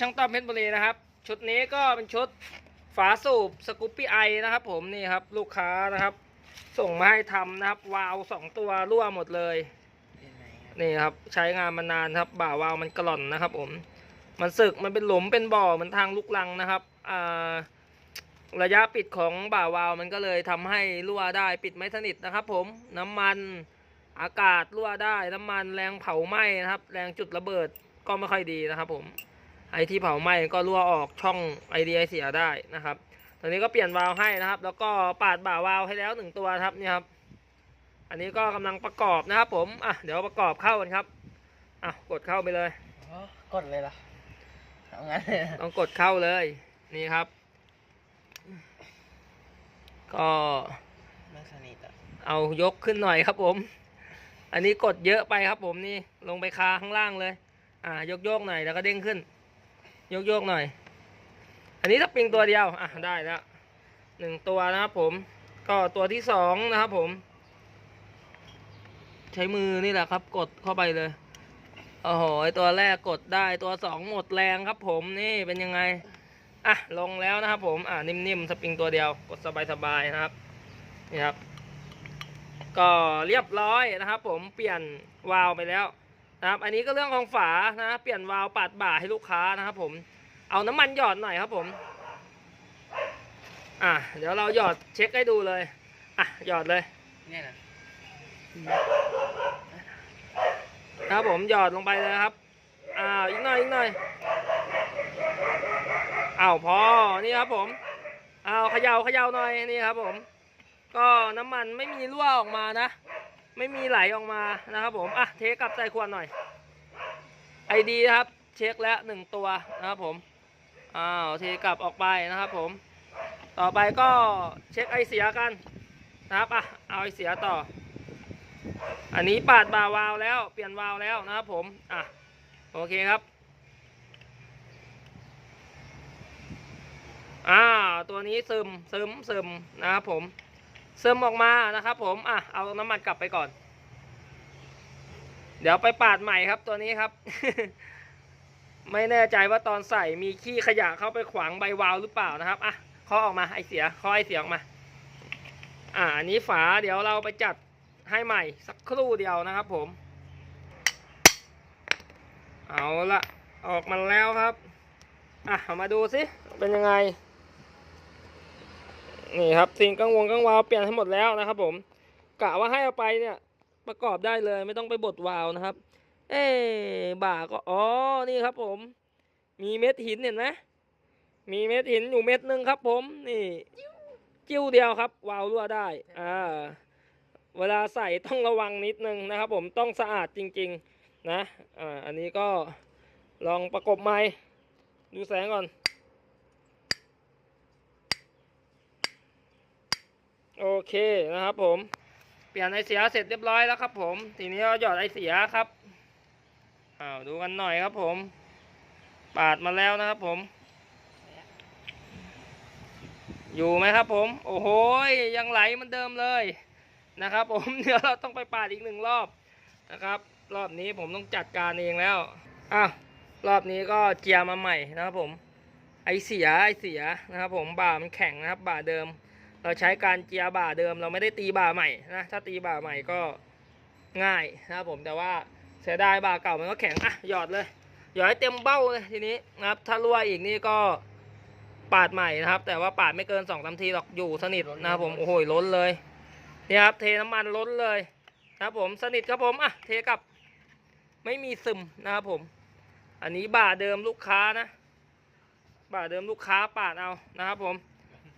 ช่างต้อมเพชรบุรีนะครับ ชุดนี้ก็เป็นชุดฝาสูบสกูปปี้ไอนะครับ ผมนี่ครับลูกค้านะครับ ส่งมาให้ทำนะครับ วาล์วสองตัวรั่วหมดเลยนี่ครับใช้งานมานานครับ บ่าวาล์วมันกร่อนนะครับ ผม มันสึกมันเป็นหลุมเป็นบ่อเหมือนทางลูกลังนะครับอ่าระยะปิดของบ่าวาล์วมันก็เลยทำให้รั่วได้ปิดไม่สนิทนะครับ ผมน้ำมันอากาศรั่วได้น้ำมันแรงเผาไหม้นะครับ แรงจุดระเบิดก็ไม่ค่อยดีนะครับผม ไอที่เผาไหม้ก็รั่วออกช่องไอเดียเสียได้นะครับตอนนี้ก็เปลี่ยนวาล์วให้นะครับ แล้วก็ปาดบ่าวาล์วให้แล้วหนึ่งตัวครับนี่ครับ อันนี้ก็กำลังประกอบนะครับ ผมอะเดี๋ยวประกอบเข้ากันครับอะกดเข้าไปเลยอ๋อกดเลยเหรอเอางั้นเลยนะต้องกดเข้าเลยนี่ครับ ก็ไม่สนิทอะเอายกขึ้นหน่อยครับผม อันนี้กดเยอะไปครับผมนี่ลงไปคาข้างล่างเลย อ่ายกโยกๆหน่อยแล้วก็เด้งขึ้น ยกโยกๆหน่อย อันนี้ถ้าปิงตัวเดียว อะได้แล้วหนึ่งตัวนะครับผม ก็ตัวที่สองนะครับผม ใช้มือนี่แหละครับ กดเข้าไปเลยโอ้โหไอตัวแรกกดได้ตัวสองหมดแรงครับ ผมนี่เป็นยังไงอะลงแล้วนะครับผมอะนิ่มๆสปริงตัวเดียว กดสบายๆนะครับนี่ครับ ก็เรียบร้อยนะครับ ผมเปลี่ยนวาล์วไปแล้ว นะครับ อันนี้ก็เรื่องของฝานะเปลี่ยนวาล์วปาดบ่าให้ลูกค้านะครับผมเอาน้ำมันหยอดหน่อยครับผม อะเดี๋ยวเราหยอดเช็คให้ดูเลย อะหยอดเลยเนี่ยนะนะครับผมหยอดลงไปเลยครับอ้าวอีกหน่อยอีกหน่อยอ้าวพอนี่ครับผมอ้าวเขย่าเขย่าหน่อยนี่ครับผม ก็น้ำมันไม่มีรั่วออกมานะ ไม่มีไหลออกมานะครับผมอะเทกลับใส่ขวดหน่อยไอดีนะครับเช็คแล้วหนึ่งตัวนะครับผมอ้าวเทกลับออกไปนะครับผม ต่อไปก็เช็คไอเสียกันนะครับอะเอาไอเสียต่อ อันนี้ปาดบาวาวแล้วเปลี่ยนวาวแล้วนะครับผมอะโอเคครับอ่าตัวนี้ซึมซึมซึมนะครับผม ซึมออกมานะครับผมอะเอาน้ำมันกลับไปก่อน เดี๋ยวไปปาดใหม่ครับตัวนี้ครับ ไม่แน่ใจว่าตอนใส่มีขี้ขยะเข้าไปขวางใบวาล์วหรือเปล่านะครับอะเคาออกมาไอเสียเคาไอเสียออกมา อ่าอันนี้ฝาเดี๋ยวเราไปจัดให้ใหม่สักครู่เดียวนะครับผม เอาละออกมาแล้วครับ อะมาดูสิเป็นยังไง นี่ครับสิ่งกังวลกังวาวเปลี่ยนให้งหมดแล้วนะครับผมกะว่าให้เอาไปเนี่ยประกอบได้เลยไม่ต้องไปบดวาล์วนะครับ เอ๊บ่าก็อ๋อนี่ครับผม มีเม็ดหินเห็นไหมมีเม็ดหินอยู่เม็ดหนึ่งครับ ผมนี่ จิ้วเดียวครับ วาล์วรั่วได้อ่าเวลาใส่ต้องระวังนิดนึงนะครับ ผมต้องสะอาดจริง ๆ นะอ่าอันนี้ก็ลองประกบไม้ดูแสงก่อน โอเคนะครับผม เปลี่ยนไอเสียเสร็จเรียบร้อยแล้วครับ ผมทีนี้เราหยอดไอเสียครับอ้าวดูกันหน่อยครับ ผม ปาดมาแล้วนะครับ ผม อยู่ไหมครับ ผม โอ้โหยังไหลเหมันเดิมเลยนะครับ ผมเดี๋ยวเราต้องไปปาดอีกหนึ่งรอบนะครับ รอบนี้ผมต้องจัดการเองแล้วอะรอบนี้ก็เจียมาใหม่นะครับ ผม ไอเสียไอเสียนะครับ ผมบ่ามันแข็งนะครับ บ่าเดิม เราใช้การเจียบ่าเดิม เราไม่ได้ตีบ่าใหม่นะถ้าตีบ่าใหม่ก็ง่ายนะครับผมแต่ว่าเสียดายบ่าเก่ามันก็แข็งอะหยอดเลยหยอดให้เต็มเบ้าเลยทีนี้นะครับ ถ้ารั่วอีกนี่ก็ปาดใหม่นะครับ แต่ว่าปาดไม่เกินสองสามทีหรอกอยู่สนิทนะครับผมโอ้โหล้นเลยนี่ครับเทน้ำมันล้นเลยนะครับผมสนิทครับผมอะเทกลับไม่มีซึมนะครับผม อันนี้บ่าเดิมลูกค้านะบ่าเดิมลูกค้าปาดเอานะครับผม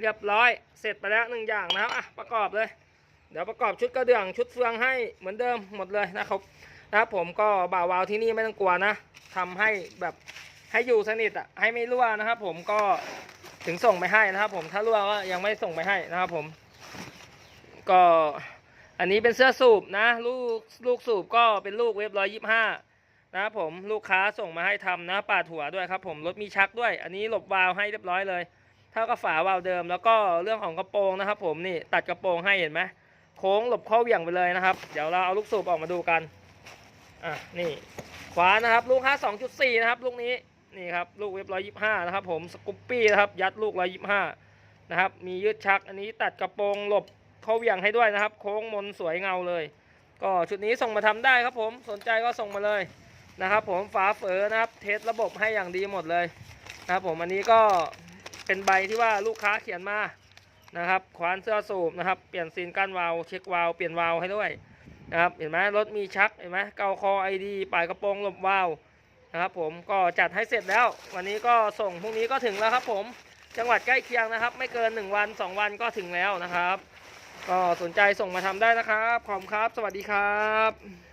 เรียบร้อย เสร็จไปแล้วหนึ่งอย่างนะครับอะประกอบเลย เดี๋ยวประกอบชุดกระเดื่องชุดเฟืองให้เหมือนเดิมหมดเลยนะครับนะครับผมก็บ่าวาวที่นี่ไม่ต้องกลัวนะทำให้แบบให้อยู่สนิทอะให้ไม่รั่วนะครับผมก็ถึงส่งไปให้นะครับผมถ้ารั่วก็ยังไม่ส่งไปให้นะครับผม ก็อันนี้เป็นเสื้อสูบนะ ลูกลูกสูบก็เป็นลูกเว็บร้อยยี่ห้านะครับผมลูกค้าส่งมาให้ทำนะปาดหัวด้วยครับผมรถมีชักด้วย อันนี้หลบวาล์วให้เรียบร้อยเลย เท่ากับฝาวาล์วเดิม แล้วก็เรื่องของกระโปรงนะครับ ผมนี่ตัดกระโปรงให้เห็นไหมโค้งหลบเข้าเหวี่ยงไปเลยนะครับ เดี๋ยวเราเอาลูกสูบออกมาดูกันอะนี่ขวานะครับลูกห้าสองจุดสี่นะครับ ลูกนี้นี่ครับลูกเว็บร้อยยี่ห้านะครับ ผมสกุปปี้นะครับยัดลูกร้อยยี่ห้านะครับ มียืดชักอันนี้ตัดกระโปรงหลบเขาเหวี่ยงให้ด้วยนะครับ โค้งมนสวยเงาเลย ก็ชุดนี้ส่งมาทำได้ครับผมสนใจก็ส่งมาเลยนะครับ ผมฝาเฝอนะครับ เทสระบบให้อย่างดีหมดเลยนะครับผมอันนี้ก็ เป็นใบที่ว่าลูกค้าเขียนมานะครับควานเสื้อสูบนะครับ เปลี่ยนซีนกั้นวาลเช็ควาลเปลี่ยนวาลให้ด้วยนะครับเห็นไหมรถมีชักเห็นไหมเกาคอไอดีปลายกระโปรงหลบวาลนะครับผมก็จัดให้เสร็จแล้ว วันนี้ก็ส่งพรุ่งนี้ก็ถึงแล้วครับผมจังหวัดใกล้เคียงนะครับ ไม่เกิน 1 วัน 2 วันก็ถึงแล้วนะครับ ก็สนใจส่งมาทำได้นะครับขอบคุณครับ สวัสดีครับ